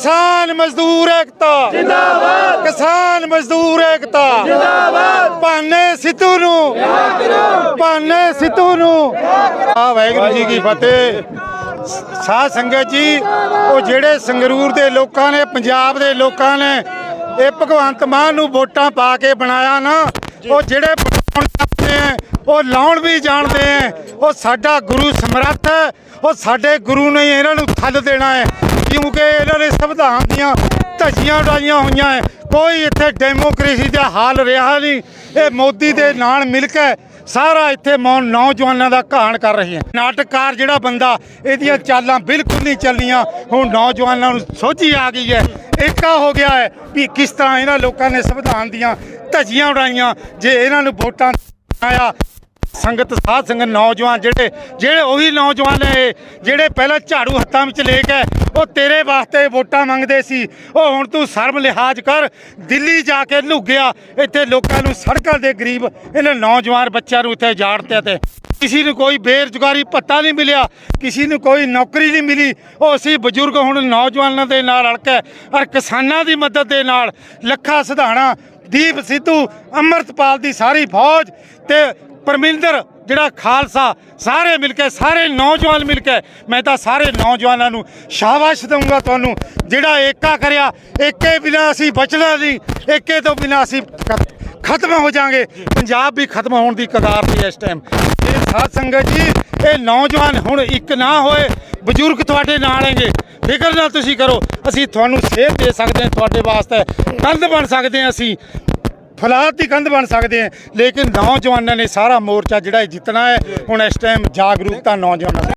ਕਿਸਾਨ ਮਜ਼ਦੂਰ ਏਕਤਾ। ਜਿੰਦਾਬਾਦ। ਕਿਸਾਨ ਮਜ਼ਦੂਰ ਏਕਤਾ। ਜਿੰਦਾਬਾਦ। ਭਾਨੇ ਸਿੱਧੂ ਨੂੰ। ਭਾਨੇ ਸਿੱਧੂ ਨੂੰ। ਆ ਵਾਹਿਗੁਰੂ ਜੀ ਕੀ ਫਤਿਹ। ਸਾਧ ਸੰਗਤ ਜੀ ਉਹ ਜਿਹੜੇ ਸੰਗਰੂਰ ਦੇ ਲੋਕਾਂ ਨੇ ਪੰਜਾਬ ਦੇ ਲੋਕਾਂ ਨੇ ਇਹ ਭਗਵੰਤ ਮਾਨ ਨੂੰ ਵੋਟਾਂ ਪਾ ਕੇ ਬਣਾਇਆ ਨਾ ਉਹ ਜਿਹੜੇ ਆ ਉਹ ਲਾਉਣ ਵੀ ਜਾਣਦੇ ਆ ਉਹ ਸਾਡਾ ਗੁਰੂ ਸਮਰੱਥ ਹੈ ਉਹ ਸਾਡੇ ਗੁਰੂ ਨੇ ਇਹਨਾਂ ਨੂੰ ਥੱਲ ਦੇਣਾ ਹੈ। ਕਿਉਂਕਿ ਇਹਨਾਂ ਨੇ ਸੰਵਿਧਾਨ ਦੀਆਂ ਧੱਜੀਆਂ ਉਡਾਈਆਂ ਹੋਈਆਂ ਹੈ ਕੋਈ ਇੱਥੇ ਡੈਮੋਕ੍ਰੇਸੀ ਦਾ ਹਾਲ ਰਿਹਾ ਨਹੀਂ। ਇਹ ਮੋਦੀ ਦੇ ਨਾਲ ਮਿਲ ਕੇ ਸਾਰਾ ਇੱਥੇ ਮੌਨ ਨੌਜਵਾਨਾਂ ਦਾ ਘਾਣ ਕਰ ਰਹੇ ਹੈ ਨਾਟਕਕਾਰ ਜਿਹੜਾ ਬੰਦਾ, ਇਹਦੀਆਂ ਚਾਲਾਂ ਬਿਲਕੁਲ ਨਹੀਂ ਚੱਲੀਆਂ ਹੁਣ ਨੌਜਵਾਨਾਂ ਨੂੰ ਸੋਝੀ ਆ ਗਈ ਹੈ ਏਕਾ ਹੋ ਗਿਆ ਹੈ ਵੀ ਕਿਸ ਤਰ੍ਹਾਂ ਇਹਨਾਂ ਲੋਕਾਂ ਨੇ ਸੰਵਿਧਾਨ ਦੀਆਂ ਧੱਜੀਆਂ ਉਡਾਈਆਂ। ਜੇ ਇਹਨਾਂ ਨੂੰ ਵੋਟਾਂ ਆਇਆ ਸੰਗਤ ਸਾਧ ਸੰਗਤ ਨੌਜਵਾਨ ਜਿਹੜੇ ਜਿਹੜੇ ਉਹੀ ਨੌਜਵਾਨ ਹੈ ਜਿਹੜੇ ਪਹਿਲਾਂ ਝਾੜੂ ਹੱਥਾਂ ਵਿੱਚ ਲੈ ਕੇ ਉਹ ਤੇਰੇ ਵਾਸਤੇ ਵੋਟਾਂ ਮੰਗਦੇ ਸੀ, ਉਹ ਹੁਣ ਤੂੰ ਸ਼ਰਮ ਲਿਹਾਜ਼ ਕਰ, ਦਿੱਲੀ ਜਾ ਕੇ ਲੁੱਗਿਆ, ਇੱਥੇ ਲੋਕਾਂ ਨੂੰ ਸੜਕਾਂ ਦੇ ਗਰੀਬ, ਇਹਨਾਂ ਨੌਜਵਾਨ ਬੱਚਿਆਂ ਨੂੰ ਇੱਥੇ ਜਾੜਤੇ ਤੇ। ਕਿਸੇ ਨੂੰ ਕੋਈ ਬੇਰੁਜ਼ਗਾਰੀ ਭੱਤਾ ਨਹੀਂ ਮਿਲਿਆ, ਕਿਸੇ ਨੂੰ ਕੋਈ ਨੌਕਰੀ ਨਹੀਂ ਮਿਲੀ, ਉਹ ਅਸੀਂ ਬਜ਼ੁਰਗ ਹੁਣ ਨੌਜਵਾਨਾਂ ਦੇ ਨਾਲ ਰਲ ਕੇ ਔਰ ਕਿਸਾਨਾਂ ਦੀ ਮਦਦ ਦੇ ਨਾਲ ਲੱਖਾ ਸਿਧਾਣਾ, ਦੀਪ ਸਿੱਧੂ, ਅੰਮ੍ਰਿਤਪਾਲ ਦੀ ਸਾਰੀ ਫੌਜ ਤੇ ਪਰਮਿੰਦਰ, ਜਿਹੜਾ ਖਾਲਸਾ, ਸਾਰੇ ਮਿਲ ਕੇ, ਸਾਰੇ ਨੌਜਵਾਨ ਮਿਲ ਕੇ, ਮੈਂ ਤਾਂ ਸਾਰੇ ਨੌਜਵਾਨਾਂ ਨੂੰ ਸ਼ਾਬਾਸ਼ ਦਊਂਗਾ ਤੁਹਾਨੂੰ। ਜਿਹੜਾ ਏਕਾ ਕਰਿਆ, ਏਕੇ ਬਿਨਾ ਅਸੀਂ ਬਚਣਾ ਨਹੀਂ, ਏਕੇ ਤੋਂ ਬਿਨਾ ਅਸੀਂ ਖਤਮ ਹੋ ਜਾਾਂਗੇ ਪੰਜਾਬ ਵੀ ਖਤਮ ਹੋਣ ਦੀ ਕਗਾਰ ਤੇ ਇਸ ਟਾਈਮ ਇਹ ਸਾਧ ਸੰਗਤ ਜੀ, ਇਹ ਨੌਜਵਾਨ ਹੁਣ ਇੱਕ ਨਾ ਹੋਏ, ਬਜ਼ੁਰਗ ਤੁਹਾਡੇ ਨਾਲ ਹੈਗੇ। ਫਿਕਰ ਨਾ ਤੁਸੀਂ ਕਰੋ, ਅਸੀਂ ਤੁਹਾਨੂੰ ਸੇਧ ਦੇ ਸਕਦੇ ਹਾਂ ਤੁਹਾਡੇ ਵਾਸਤੇ। ਕੰਧ ਬਣ ਸਕਦੇ ਹਾਂ ਅਸੀਂ। ਫਲਾਦ ਦੀ ਕੰਧ ਬਣ ਸਕਦੇ ਆ। ਲੇਕਿਨ ਨੌਜਵਾਨਾਂ ਨੇ ਸਾਰਾ ਮੋਰਚਾ ਜਿਹੜਾ ਇਹ ਜਿੱਤਣਾ ਹੈ, ਹੁਣ ਇਸ ਟਾਈਮ ਜਾਗਰੂਕਤਾ ਨੌਜਵਾਨਾਂ